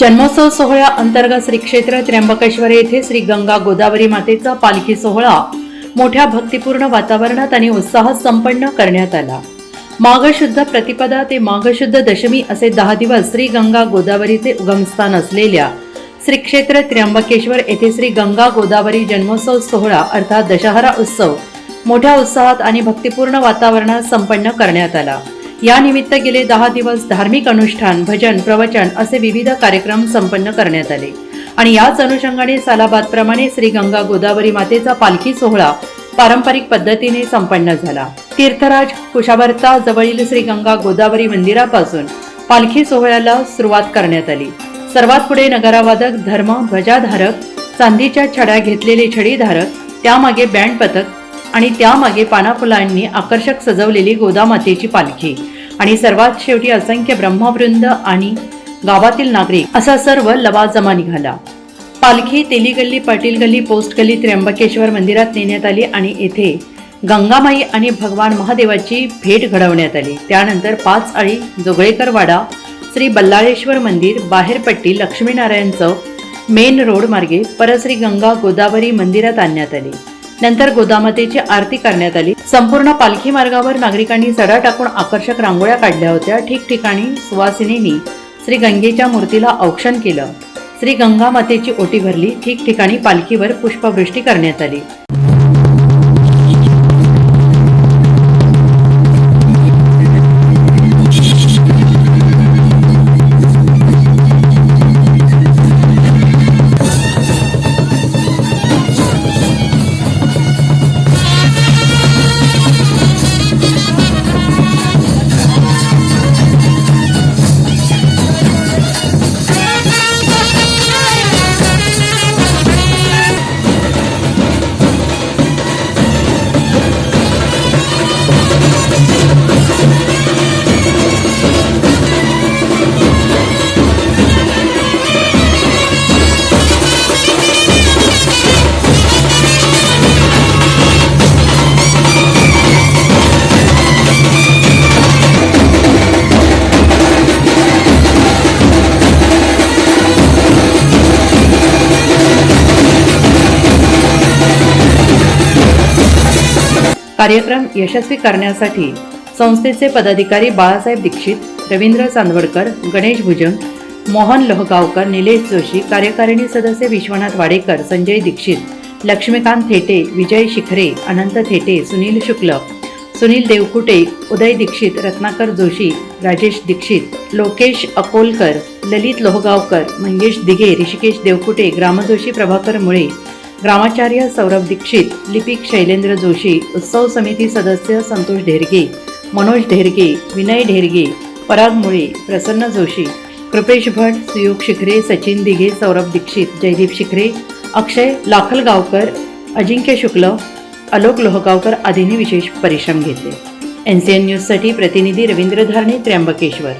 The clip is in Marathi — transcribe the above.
जन्मोत्सव सोहळ्या अंतर्गत श्री क्षेत्र त्र्यंबकेश्वर येथे श्री गंगा गोदावरी मातेचा पालखी सोहळा. मोठ्या भक्तिपूर्ण वातावरणात आणि उत्साहात संपन्न करण्यात आला. माघशुद्ध प्रतिपदा ते माघशुद्ध दशमी असे दहा दिवस श्री गंगा गोदावरीचे उगमस्थान असलेल्या श्री क्षेत्र त्र्यंबकेश्वर येथे श्री गंगा गोदावरी जन्मोत्सव सोहळा अर्थात दशहरा उत्सव मोठ्या उत्साहात आणि भक्तिपूर्ण वातावरणात संपन्न करण्यात आला. या निमित्त गेले दहा दिवस धार्मिक अनुष्ठान भजन प्रवचन असे विविध कार्यक्रम संपन्न करण्यात आले. आणि याच अनुषंगाने सालाबादप्रमाणे श्री गंगा गोदावरी मातेचा पालखी सोहळा पारंपरिक पद्धतीने संपन्न झाला. तीर्थराज कुशावर्ता जवळील श्री गंगा गोदावरी मंदिरापासून पालखी सोहळ्याला सुरुवात करण्यात आली. सर्वात पुढे नगरावादक धर्म ध्वजाधारक चांदीच्या छड्या घेतलेले छडीधारक त्यामागे बँड पथक आणि त्यामागे पानाफुलांनी आकर्षक सजवलेली गोदामातेची पालखी. आणि सर्वात शेवटी असंख्य ब्रह्मवृंद आणि गावातील नागरिक असा सर्व लवाजमा निघाला. पालखी तेली गल्ली पाटील गल्ली पोस्ट गल्ली त्र्यंबकेश्वर मंदिरात नेण्यात आली आणि येथे गंगामाई आणि भगवान महादेवाची भेट घडवण्यात आली. त्यानंतर पाच आळी जोगळेकर वाडा श्री बल्लाळेश्वर मंदिर बाहेरपट्टी लक्ष्मीनारायण चौक मेन रोड मार्गे परश्री गंगा गोदावरी मंदिरात आणण्यात आली. नंतर गोदामातेची आरती करण्यात आली. संपूर्ण पालखी मार्गावर नागरिकांनी सडा टाकून आकर्षक रांगोळ्या काढल्या होत्या. ठिकठिकाणी सुवासिनींनी श्री गंगेच्या मूर्तीला औक्षण केलं. श्री गंगा मातेची ओटी भरली. ठिकठिकाणी पालखीवर पुष्पवृष्टी करण्यात आली. कार्यक्रम यशस्वी करण्यासाठी संस्थेचे पदाधिकारी बाळासाहेब दीक्षित रवींद्र चांदवडकर गणेश भुजंग मोहन लोहगावकर निलेश जोशी कार्यकारिणी सदस्य विश्वनाथ वाडेकर संजय दीक्षित लक्ष्मीकांत थेटे विजय शिखरे अनंत थेटे सुनील शुक्ल सुनील देवकुटे उदय दीक्षित रत्नाकर जोशी राजेश दीक्षित लोकेश अकोलकर ललित लोहगावकर मंगेश दिघे ऋषिकेश देवकुटे ग्रामजोशी प्रभाकर मुळे ग्रामाचार्य सौरभ दीक्षित लिपिक शैलेंद्र जोशी उत्सव समिती सदस्य संतोष ढेरगे मनोज ढेरगे विनय ढेरगे पराग मुळे प्रसन्न जोशी कृपेश भट सुयोग शिखरे सचिन दिघे सौरभ दीक्षित जयदीप शिखरे अक्षय लाखलगावकर अजिंक्य शुक्ल अलोक लोहगावकर आदींनी विशेष परिश्रम घेतले. एन सी एन न्यूजसाठी प्रतिनिधी रवींद्र धारणे त्र्यंबकेश्वर.